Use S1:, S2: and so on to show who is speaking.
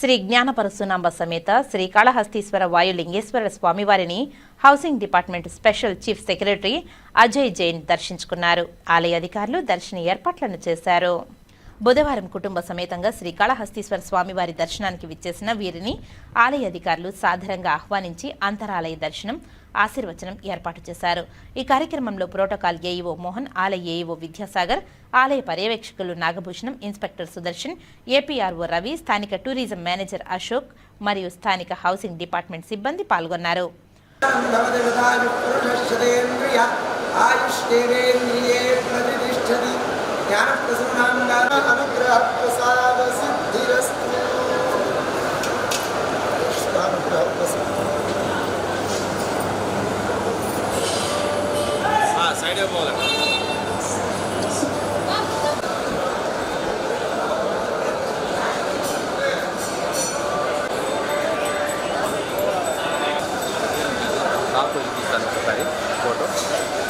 S1: శ్రీ జ్ఞానపరశునాంబ సమేత శ్రీ కాళహస్తీశ్వర వాయులింగేశ్వర స్వామివారిని housing department special chief secretary Ajay Jain దర్శించుకున్నారు. ఆలయ అధికారులు దర్శన ఏర్పాట్లను చేశారు. బుధవారం కుటుంబ సమేతంగా శ్రీకాళహస్తీశ్వర స్వామివారి దర్శనానికి విచ్చేసిన వీరిని ఆలయ అధికారులు సాధారణంగా ఆహ్వానించి అంతరాలయ దర్శనం ఆశీర్వచనం ఏర్పాటు చేశారు. ఈ కార్యక్రమంలో ప్రోటోకాల్ ఏఈఓ మోహన్ ఆలయ ఏఈఓ విద్యాసాగర్ ఆలయ పర్యవేక్షకులు నాగభూషణం ఇన్స్పెక్టర్ సుదర్శన్ ఏపీఆర్ఓ రవి స్థానిక టూరిజం మేనేజర్ అశోక్ మరియు స్థానిక హౌసింగ్ డిపార్ట్మెంట్ సిబ్బంది పాల్గొన్నారు.
S2: భవదేవతాయుపురుషేంద్రియ ඥාන ප්‍රසන්නංගාන අනුග්‍රහ ප්‍රසාද සිද්ධිරස්තු අනුග්‍රහ ප්‍රසාද ආ
S3: සයිඩ් එක බලන්න आपको इसकी फोटो